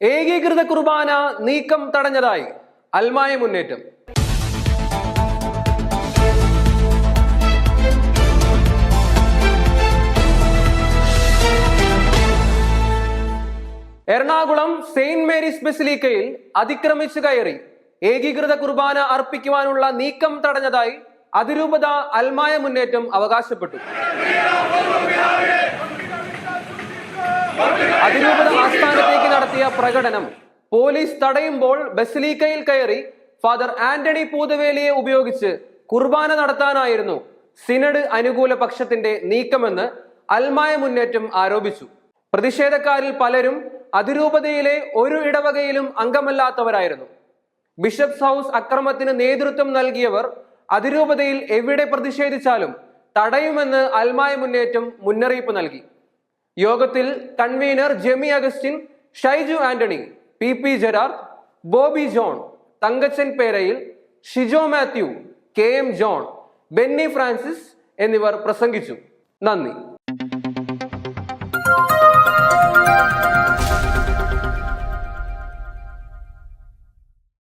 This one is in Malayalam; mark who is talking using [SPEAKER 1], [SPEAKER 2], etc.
[SPEAKER 1] ഏകീകൃത കുർബാന നീക്കം തടഞ്ഞതായി അൽമായ മുന്നേറ്റം. എറണാകുളം സെയിന്റ് മേരീസ് ബസിലിക്കയിൽ അതിക്രമിച്ചു കയറി ഏകീകൃത കുർബാന അർപ്പിക്കുവാനുള്ള നീക്കം തടഞ്ഞതായി അതിരൂപത അൽമായ മുന്നേറ്റം അവകാശപ്പെട്ടു. അതിരൂപത നടത്തിയ പ്രകടനം. പോലീസ് തടയുമ്പോൾ ബസിലിക്കയിൽ കയറി ഫാദർ ആന്റണി പൂതവേലിയെ ഉപയോഗിച്ച് കുർബാന നടത്താനായിരുന്നു സിനഡ് അനുകൂല പക്ഷത്തിന്റെ നീക്കമെന്ന് അൽമായ മുന്നേറ്റം ആരോപിച്ചു. പ്രതിഷേധക്കാരിൽ പലരും അതിരൂപതയിലെ ഒരു ഇടവകയിലും അംഗമല്ലാത്തവരായിരുന്നു. ബിഷപ്സ് ഹൗസ് അക്രമത്തിന് നേതൃത്വം നൽകിയവർ അതിരൂപതയിൽ എവിടെ പ്രതിഷേധിച്ചാലും തടയുമെന്ന് അൽമായ മുന്നേറ്റം മുന്നറിയിപ്പ് നൽകി. യോഗത്തിൽ convener Jemi Augustine Shaiju Antony P P Gerard Bobby John Thankachan Perayil Shijo Mathew K M John Benny Francis എന്നിവർ പ്രസംഗിച്ചു. നന്ദി.